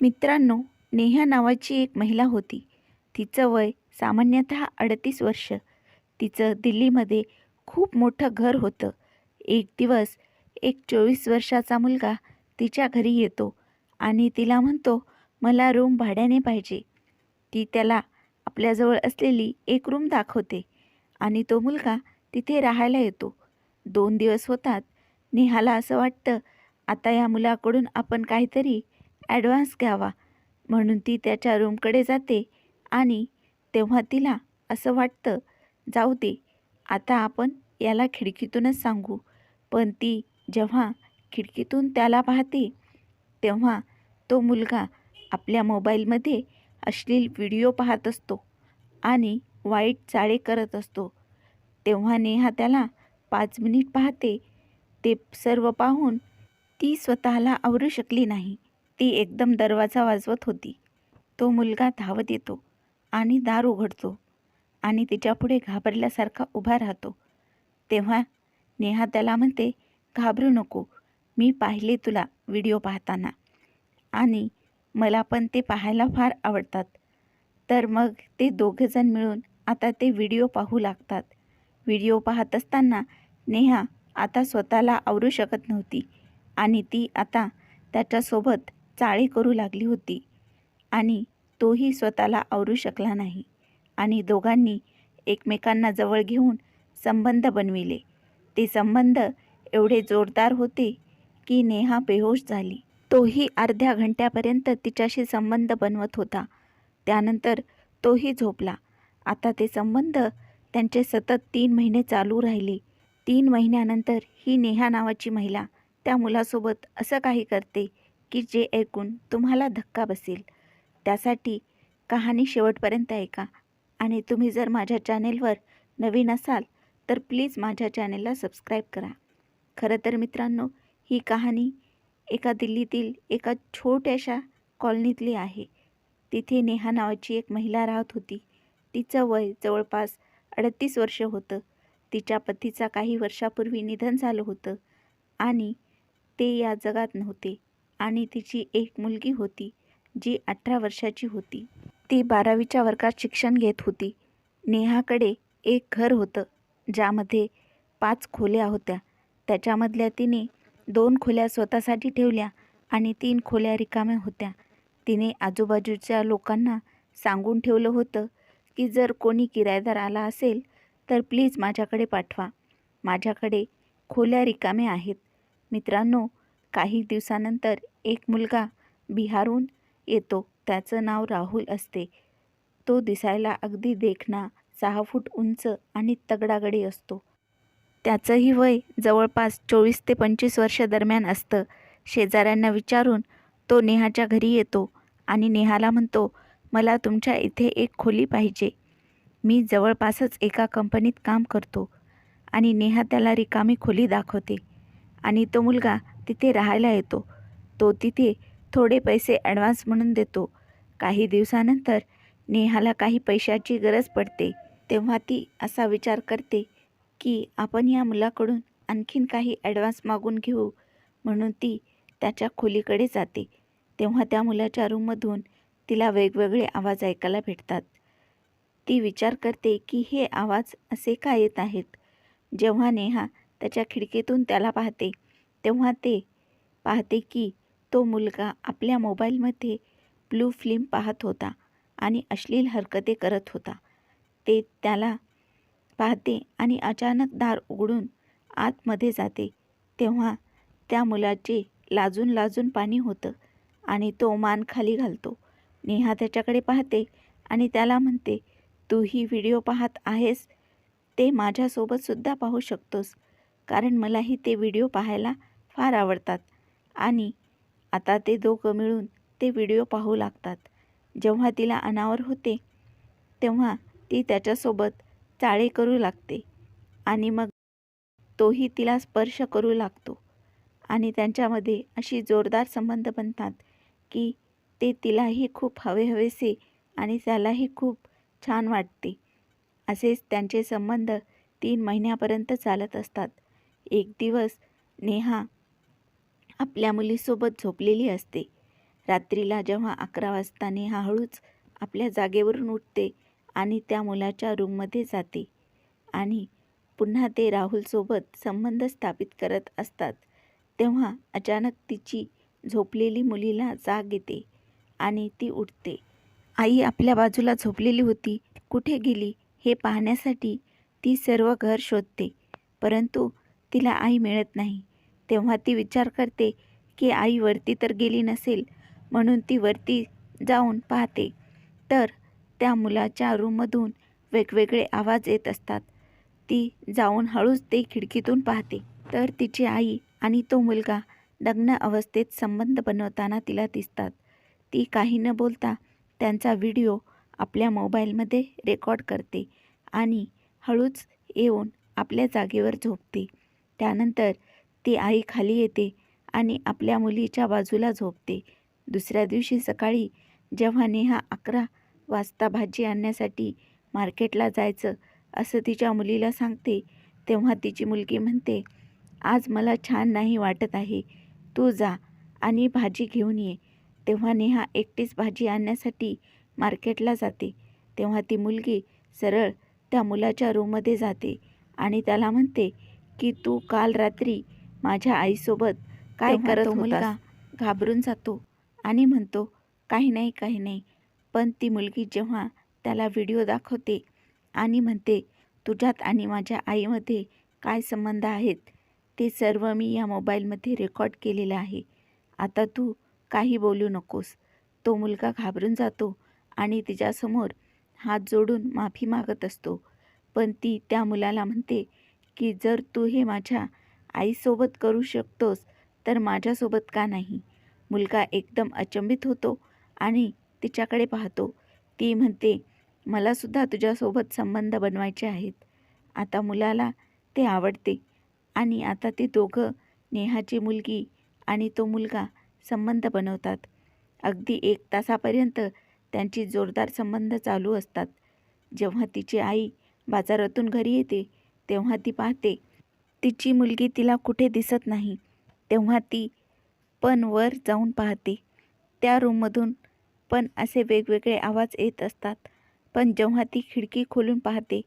मित्रांनो नेहा नावाची एक महिला होती. तिचं वय सामान्यतः अडतीस वर्ष. तिचं दिल्लीमध्ये खूप मोठं घर होतं. एक दिवस एक चोवीस वर्षाचा मुलगा तिच्या घरी येतो आणि तिला म्हणतो मला रूम भाड्याने पाहिजे. ती त्याला आपल्याजवळ असलेली एक रूम दाखवते आणि तो मुलगा तिथे राहायला येतो. दोन दिवस होतात. नेहाला असं वाटतं आता या मुलाकडून आपण काहीतरी ॲडव्हान्स घ्यावा. म्हणून ती त्याच्या रूमकडे जाते आणि तेव्हा तिला असं वाटतं जाऊ दे आता आपण याला खिडकीतूनच सांगू. पण ती जेव्हा खिडकीतून त्याला पाहते तेव्हा तो मुलगा आपल्या मोबाईलमध्ये अश्लील व्हिडिओ पाहत असतो आणि वाईट चाळे करत असतो. तेव्हा नेहा त्याला पाच मिनिट पाहते. ते सर्व पाहून ती स्वतःला आवरू शकली नाही. ती एकदम दरवाजा वाजवत होती. तो मुलगा धावत येतो आणि दार उघडतो आणि तिच्यापुढे घाबरल्यासारखा उभा राहतो. तेव्हा नेहा त्याला म्हणते घाबरू नको मी पाहिले तुला व्हिडिओ पाहताना. आणि मला पण ते पाहायला फार आवडतात. तर मग ते दोघंजण मिळून आता ते व्हिडिओ पाहू लागतात. व्हिडिओ पाहत असताना नेहा आता स्वतःला आवरू शकत नव्हती आणि ती आता त्याच्यासोबत चाळे करू लागली होती. आणि तोही स्वतःला आवरू शकला नाही. आणि दोघांनी एकमेकांना जवळ घेऊन संबंध बनविले. ते संबंध एवढे जोरदार होते की नेहा बेहोश झाली. तोही अर्ध्या घंट्यापर्यंत तिच्याशी संबंध बनवत होता. त्यानंतर तोही झोपला. आता ते संबंध त्यांचे सतत तीन महिने चालू राहिले. तीन महिन्यानंतर ही नेहा नावाची महिला त्या मुलासोबत असं काही करते की जे ऐकून तुम्हाला धक्का बसेल. त्यासाठी कहाणी शेवटपर्यंत ऐका. आणि तुम्ही जर माझ्या चॅनेलवर नवीन असाल तर प्लीज माझ्या चॅनेलला सबस्क्राईब करा. खरं तर मित्रांनो ही कहाणी एका दिल्लीतील एका छोट्याशा कॉलनीतली आहे. तिथे नेहा नावाची एक महिला राहत होती. तिचं वय जवळपास अडतीस वर्ष होतं. तिच्या पतीचा काही वर्षापूर्वी निधन झालं होतं आणि ते या जगात नव्हते. आणि तिची एक मुलगी होती जी अठरा वर्षाची होती. ती बारावीच्या वर्गात शिक्षण घेत होती. नेहाकडे एक घर होतं ज्यामध्ये पाच खोल्या होत्या. त्याच्यामधल्या तिने दोन खोल्या स्वतःसाठी ठेवल्या आणि तीन खोल्या रिकाम्या होत्या. तिने आजूबाजूच्या लोकांना सांगून ठेवलं होतं की जर कोणी किरायदार आला असेल तर प्लीज माझ्याकडे पाठवा. माझ्याकडे खोल्या रिकाम्या आहेत. मित्रांनो काही दिवसानंतर एक मुलगा बिहारहून येतो. त्याचं नाव राहुल असते. तो दिसायला अगदी देखणा सहा फूट उंच आणि तगडागडी असतो. त्याचंही वय जवळपास चोवीस ते पंचवीस वर्ष दरम्यान असतं. शेजाऱ्यांना विचारून तो नेहाच्या घरी येतो आणि नेहाला म्हणतो मला तुमच्या इथे एक खोली पाहिजे. मी जवळपासच एका कंपनीत काम करतो. आणि नेहा त्याला रिकामी खोली दाखवते. आणि तो मुलगा तिथे राहायला येतो. तो तिथे थोडे पैसे ॲडव्हान्स म्हणून देतो. काही दिवसानंतर नेहाला काही पैशाची गरज पडते. तेव्हा ती असा विचार करते की आपण या मुलाकडून आणखीन काही ॲडव्हान्स मागून घेऊ. म्हणून ती त्याच्या खोलीकडे जाते. तेव्हा त्या मुलाच्या रूममधून तिला वेगवेगळे आवाज ऐकायला भेटतात. ती विचार करते की हे आवाज असे का येत आहेत? जेव्हा नेहा त्याच्या खिडकीतून त्याला पाहते तेव्हा ते पाहते की तो मुलगा आपल्या मोबाईलमध्ये ब्लू फिल्म पाहत होता आणि अश्लील हरकते करत होता. ते त्याला पाहते आणि अचानक दार उघडून आतमध्ये जाते. तेव्हा त्या मुलाचे लाजून लाजून पाणी होतं आणि तो मान खाली घालतो. नेहा त्याच्याकडे पाहते आणि त्याला म्हणते तू ही व्हिडिओ पाहत आहेस? ते माझ्यासोबतसुद्धा पाहू शकतोस. कारण मलाही ते व्हिडिओ पाहायला फार आवडतात. आणि आता ते दोघं मिळून ते व्हिडिओ पाहू लागतात. जेव्हा तिला अनावर होते तेव्हा ती त्याच्यासोबत चाळे करू लागते. आणि मग तोही तिला स्पर्श करू लागतो. आणि त्यांच्यामध्ये अशी जोरदार संबंध बनतात की ते तिलाही खूप हवे हवेसे आणि त्यालाही खूप छान वाटते. असेच त्यांचे संबंध तीन महिन्यापर्यंत चालत असतात. एक दिवस नेहा आपल्या मुलीसोबत झोपलेली असते. रात्रीला जेव्हा अकरा वाजता नेहा हळूच आपल्या जागेवरून उठते आणि त्या मुलाच्या रूममध्ये जाते आणि पुन्हा ते राहुलसोबत संबंध स्थापित करत असतात तेव्हा अचानक तिची झोपलेली मुलीला जाग येते आणि ती उठते. आई आपल्या बाजूला झोपलेली होती. कुठे गेली हे पाहण्यासाठी ती सर्व घर शोधते परंतु तिला आई मिळत नाही. तेव्हा ती विचार करते की आई वरती तर गेली नसेल म्हणून ती वरती जाऊन पाहते. तर त्या मुलाच्या रूममधून वेगवेगळे आवाज येत असतात. ती जाऊन हळूच ते खिडकीतून पाहते. तर तिची आई आणि तो मुलगा नग्न अवस्थेत संबंध बनवताना तिला दिसतात. ती काही न बोलता त्यांचा व्हिडिओ आपल्या मोबाईलमध्ये रेकॉर्ड करते आणि हळूच येऊन आपल्या जागेवर झोपते. त्यानंतर ती आई खाली येते आणि आपल्या मुलीच्या बाजूला झोपते. दुसऱ्या दिवशी सकाळी जेव्हा नेहा अकरा वाजता भाजी आणण्यासाठी मार्केटला जायचं असं तिच्या मुलीला सांगते तेव्हा तिची मुलगी म्हणते आज मला छान नाही वाटत आहे. तू जा आणि भाजी घेऊन ये. तेव्हा नेहा एकटीच भाजी आणण्यासाठी मार्केटला जाते. तेव्हा ती मुलगी सरळ त्या मुलाच्या रूममध्ये जाते आणि त्याला म्हणते की तू काल रात्री माझ्या आईसोबत काय करत मुलगा घाबरून जातो आणि म्हणतो काही नाही काही नाही. पण ती मुलगी जेव्हा त्याला व्हिडिओ दाखवते आणि म्हणते तुझ्यात आणि माझ्या आईमध्ये काय संबंध आहेत? ते सर्व मी या मोबाईलमध्ये रेकॉर्ड केलेलं आहे. आता तू काही बोलू नकोस. तो मुलगा घाबरून जातो आणि तिच्यासमोर हात जोडून माफी मागत असतो. पण ती त्या मुलाला म्हणते की जर तू हे माझ्या आईसोबत करू शकतोस तर माझ्यासोबत का नाही? मुलगा एकदम अचंबित होतो आणि तिच्याकडे पाहतो. ती म्हणते मलासुद्धा तुझ्यासोबत संबंध बनवायचे आहेत. आता मुलाला ते आवडते आणि आता ते दोघं नेहाची मुलगी आणि तो मुलगा संबंध बनवतात. अगदी एक तासापर्यंत त्यांची जोरदार संबंध चालू असतात. जेव्हा तिची आई बाजारातून घरी येते तेव्हा ती पाहते तिची मुलगी तिला कुठे दिसत नाही. तेव्हा ती पण वर जाऊन पाहते. त्या रूममधून पण असे वेगवेगळे आवाज येत असतात. पण जेव्हा ती खिडकी खोलून पाहते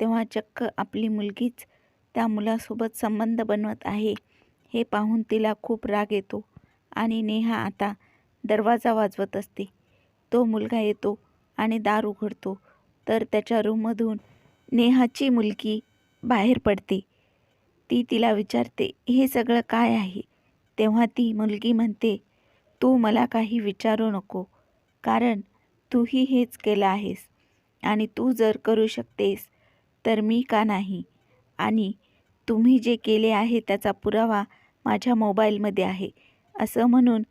तेव्हा चक्क आपली मुलगीच त्या मुलासोबत संबंध बनवत आहे हे पाहून तिला खूप राग येतो. आणि नेहा आता दरवाजा वाजवत असते. तो मुलगा येतो आणि दार उघडतो. तर त्याच्या रूममधून नेहाची मुलगी बाहेर पडते. ती तिला विचारते हे सगळं काय आहे? तेव्हा ती मुलगी म्हणते तू मला काही विचारू नको कारण तूही हेच केलं आहेस आणि तू जर करू शकतेस तर मी का नाही? आणि तुम्ही जे केले आहे त्याचा पुरावा माझ्या मोबाईलमध्ये आहे. असं म्हणून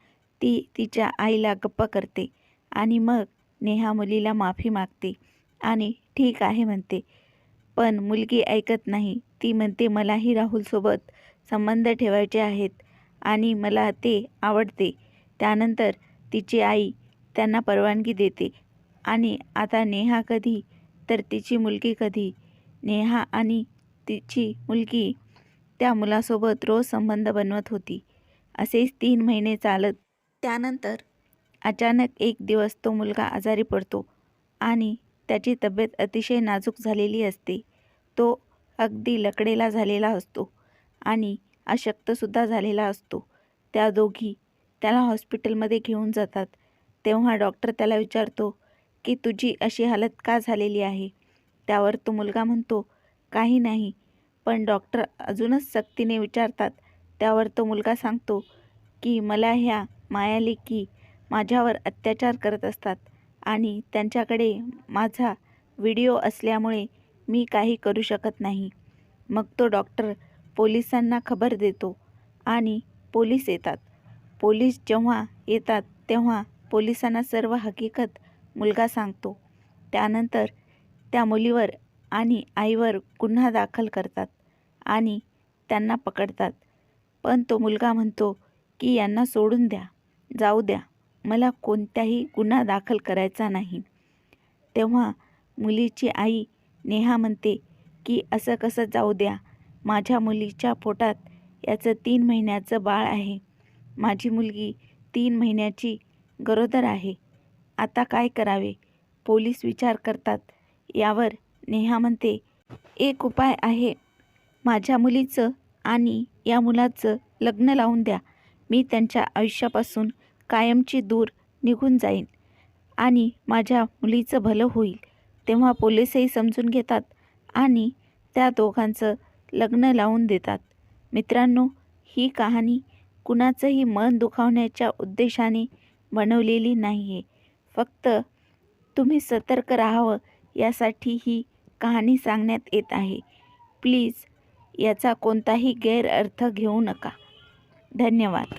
ती तिच्या आईला गप्प करते आणि मग नेहा मुलीला माफी मागते आणि ठीक आहे म्हणते. पण मुलगी ऐकत नाही. ती म्हणते मलाही राहुलसोबत संबंध ठेवायचे आहेत आणि मला ते आवडते. त्यानंतर तिची आई त्यांना परवानगी देते. आणि आता नेहा कधी तर तिची मुलगी कधी नेहा आणि तिची मुलगी त्या मुलासोबत रोज संबंध बनवत होती. असेच तीन महिने चालत. त्यानंतर अचानक एक दिवस तो मुलगा आजारी पडतो आणि त्याची तब्येत अतिशय नाजूक झालेली असते. तो अगदी लकडेला झालेला असतो आणि अशक्तसुद्धा झालेला असतो. त्या दोघी त्याला हॉस्पिटलमध्ये घेऊन जातात. तेव्हा डॉक्टर त्याला विचारतो की तुझी अशी हालत का झालेली आहे? त्यावर तो मुलगा म्हणतो काही नाही पण डॉक्टर अजूनच सक्तीने विचारतात. त्यावर तो मुलगा सांगतो की मला ह्या मायालेकी माझ्यावर अत्याचार करत असतात आणि त्यांच्याकडे माझा व्हिडिओ असल्यामुळे मी काही करू शकत नाही. मग तो डॉक्टर पोलिसांना खबर देतो आणि पोलीस येतात. पोलीस जेव्हा येतात तेव्हा पोलिसांना सर्व हकीकत मुलगा सांगतो. त्यानंतर त्या मुलीवर आणि आईवर गुन्हा दाखल करतात आणि त्यांना पकडतात. पण तो मुलगा म्हणतो की यांना सोडून द्या जाऊ द्या. मला कोणत्याही गुन्हा दाखल करायचा नाही. तेव्हा मुलीची आई नेहा म्हणते की असं कसं जाऊ द्या. माझ्या मुलीच्या पोटात याचं तीन महिन्याचं बाळ आहे. माझी मुलगी तीन महिन्याची गरोदर आहे. आता काय करावे पोलीस विचार करतात. यावर नेहा म्हणते एक उपाय आहे. माझ्या मुलीचं आणि या मुलाचं लग्न लावून द्या. मी त्यांच्या आयुष्यापासून कायमची दूर निघून जाईन आणि माझ्या मुलीचं भलं होईल. तेव्हा पोलीसही समजून घेतात आणि त्या दोघांचं लग्न लावून देतात. मित्रांनो ही कहाणी कुणाचंही मन दुखावण्याच्या उद्देशाने बनवलेली नाही आहे फक्त तुम्ही सतर्क राहावं यासाठी ही कहाणी सांगण्यात येत आहे. प्लीज याचा कोणताही गैरअर्थ घेऊ नका. धन्यवाद.